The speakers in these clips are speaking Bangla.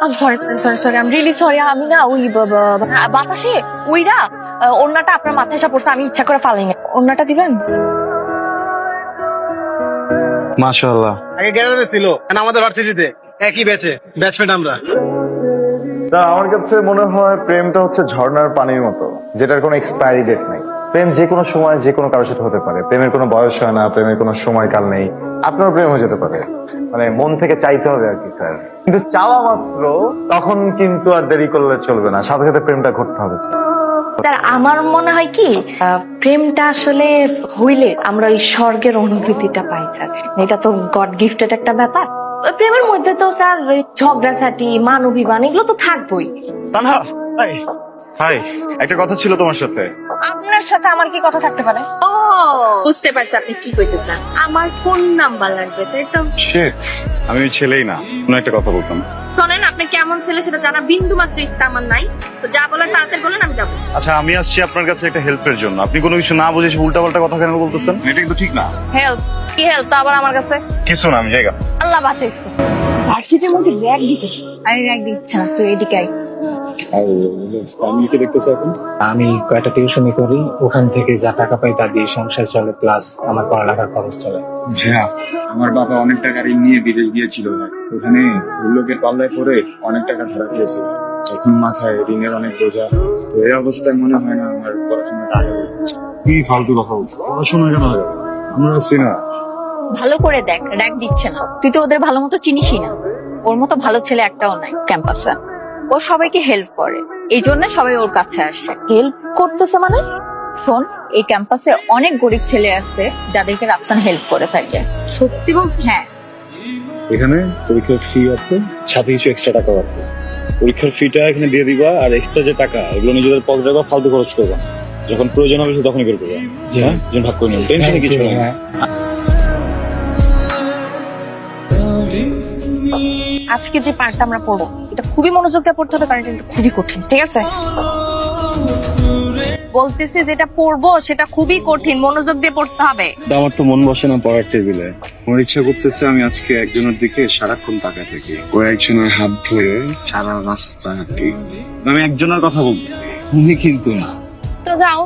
I'm sorry sorry sorry I'm really sorry আমি না ওই ব- বাতাসে ওইরা ওড়নাটা আপনার মাথায় এসে পড়ছে আমি ইচ্ছা করে ফালাইনি ওড়নাটা দিবেন? মাশাআল্লাহ। আগে গ্যালারি ছিল এখন আমাদের ভার্সিটিতে একই ব্যাচে ব্যাচমেট আমরা। তা আমার কাছে মনে হয় প্রেমটা হচ্ছে ঝর্ণার পানির মতো যেটার কোনো এক্সপায়ারি ডেট নাই। প্রেম যে কোনো সময় যে কোনো কারোর সাথে হতে পারে। প্রেমের কোনো বয়স হয় না প্রেমের কোনো সময়কাল নেই। আপনার প্রেম হয়ে যেতে পারে। মানে মন থেকে চাইতে হবে আর কি স্যার। কিন্তু চাওয়া মাত্র তখন কিন্তু আর দেরি করলে চলবে না। সাথে সাথে প্রেমটা ঘটতে হবে তার আমার মনে হয় কি প্রেমটা আসলে হইলে আমরা ওই স্বর্গের অনুভূতিটা পাই স্যার। এটা তো গড গিফটেড একটা ব্যাপার। প্রেমের মধ্যে তো স্যার ঝগড়াঝাটি মান অভিমান এগুলো তো থাকবোই। তানহা হাই একটা কথা ছিল তোমার সাথে। আপনার সাথে আমার কি কথা থাকতে পারে? ও বুঝতে পারছি আপনি কি কইতেছেন। আমার ফোন নাম্বার লাগবে তাই তো? শিট আমি ওই ছেলেই না কোনো একটা কথা বলতাম। শোনেন আপনি কেমন ছেলে সেটা জানা বিন্দু মাত্র ইচ্ছা আমার নাই? তো যা বলার তাড়াতাড়ি বলেন আমি যাব। আচ্ছা আমি আসছি আপনার কাছে একটা হেল্পের জন্য। আপনি কোনো কিছু না বুঝে উল্টা পাল্টা কথা কেন বলতেছেন? এটা কিন্তু ঠিক না। হেল্প কি হেল্প তো আবার আমার কাছে? কিছু না আমি জায়গা। আল্লাহ বাঁচাইছে। ভার্সিটির মধ্যে র্যাক দিতেছে। আরে র্যাক দিচ্ছে না তুই এদিকে আয়। আমি কি দেখতেছি এখন? আমি কয়টা টিউশনি করি ওখান থেকে যা টাকা পাই তা দিয়ে সংসার চলে প্লাস আমার পড়ালেখার খরচ চলে। হ্যাঁ আমার বাবা অনেক টাকা ঋণ নিয়ে বিদেশ গিয়েছিল। ওখানে লোকের পাল্লায় পড়ে অনেক টাকা ধরা খেয়েছিল। এখন মাথায় ঋণের অনেক বোঝা। তো এই অবস্থায় মনে হয় না আমার পড়াশোনাটা আগে কি ফালতু কথা বলছো? পড়াশোনা কেন হবে? আমরা আছি না। ভালো করে দেখ র্যাক দিচ্ছে না। তুই তো ওদের ভালো মতো চিনিসই না। ওর মতো ভালো ছেলে একটাও নাই ক্যাম্পাসে। ও সবাইকে হেল্প করে। এই জন্য সবাই ওর কাছে আসে। হেল্প করতেছে মানে? শোন এই ক্যাম্পাসে অনেক গরিব ছেলে আছে যাদেরকে রাফসান হেল্প করে থাকে। সত্যি বল? হ্যাঁ। এখানে পরীক্ষার ফি আছে সাথে কিছু এক্সট্রা টাকা আছে। পরীক্ষার ফিটা এখানে দিয়ে দিবা আর এক্সট্রা যে টাকা এগুলো নিজেদের পকেটে রাখবা ফালতু খরচ করবা। যখন প্রয়োজন হবে সে তখনই বের করবা। হ্যাঁ? যেন ভাগ করে নিও টেনশনে কিছু নেই। হ্যাঁ। আজকে যে পার্টটা আমরা পড়ব এটা খুবই মনোযোগ দিয়ে পড়তে হবে কারণ এটা কিন্তু খুবই কঠিন ঠিক আছে? বলতেছি যেটা পড়ব সেটা খুবই কঠিন মনোযোগ দিয়ে পড়তে হবে। আমার তো মন বসে না পড়ার টেবিলে। আমার ইচ্ছা করতেছে আমি আজকে একজনের দিকে সারাক্ষণ তাকায় থাকি। ও একজনের হাত ধরে সারা রাস্তা হাঁটি। আমি একজনের কথা বলব তুমি কিন্তু না। তো যাও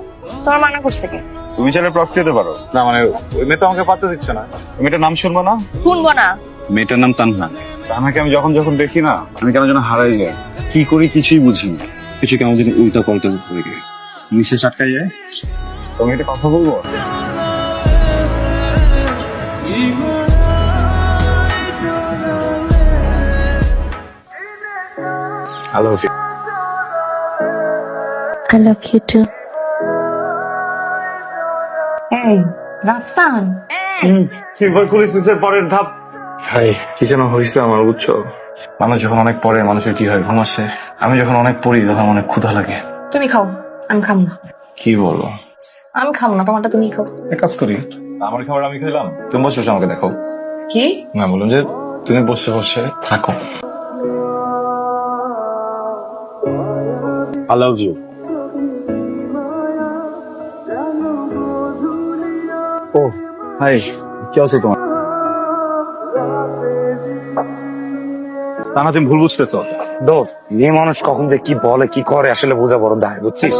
তোমার মানা করছে কে? তুমি চাইলে প্রক্সি দিতে পারো। না মানে ওই মেয়ে তো আমাকে পাত্তা দিচ্ছে না। ওই মেয়েটার নাম শুনব না? শুনব না। মেয়েটার নাম তানহা। তানাকে আমি যখন যখন দেখি না আমি কেন যেন হারাই যাই। কি করি কিছুই বুঝি না। কিছু কেমন যদি উল্টা পাল্টা করে গিয়ে নিচে আটকাই যায়। তুমি একটা কথা বলব? Hello I love you too. এই রাফসান এবার পুলিশ পরের ধাপ? ভাই কি যেন হয়েছে আমার বুঝছ? মানুষ যখন অনেক পড়ে মানুষের কি হয় ঘুম আসে। আমি যখন অনেক পড়ি তখন অনেক ক্ষুধা লাগে। তুমি খাও আমি খাম না। কি বলো? আমি খাম না তোমারটা তুমি খাও। এক কাজ করি আমার খাবার আমি খেলাম তুমি বসে বসে আমাকে দেখো। কি? না বলুন যে তুমি বসে বসে থাকো। আই লাভ ইউ ও হাই কি আছে তোমার? তানা তুমি ভুল বুঝতেছো? দোষ মেয়ে মানুষ কখন যে কি বলে কি করে আসলে বোঝা বড় দায় বুঝছিস?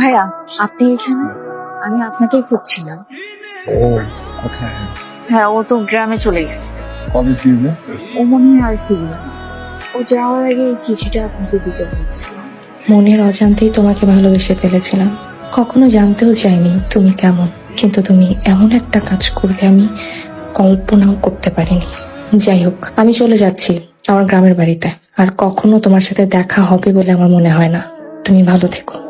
ভাইয়া আপনি এখানে? আমি আপনাকেই খুঁজছিলাম। ও আচ্ছা হ্যাঁ। ও তো গ্রামে চলে গেছে। কবে ফিরবে? ও মনে হয় আর ফিরবে ও যাওয়ার আগে এই চিঠিটা আপনাকে দিতে মনের অজান্তেই তোমাকে ভালোবেসে ফেলেছিলাম। কখনো জানতেও চাইনি তুমি কেমন, কিন্তু তুমি এমন একটা কাজ করবে আমি কল্পনাও করতে পারিনি। যাই হোক, আমি চলে যাচ্ছি আমার গ্রামের বাড়িতে, আর কখনো তোমার সাথে দেখা হবে বলে আমার মনে হয় না। তুমি ভালো থেকো।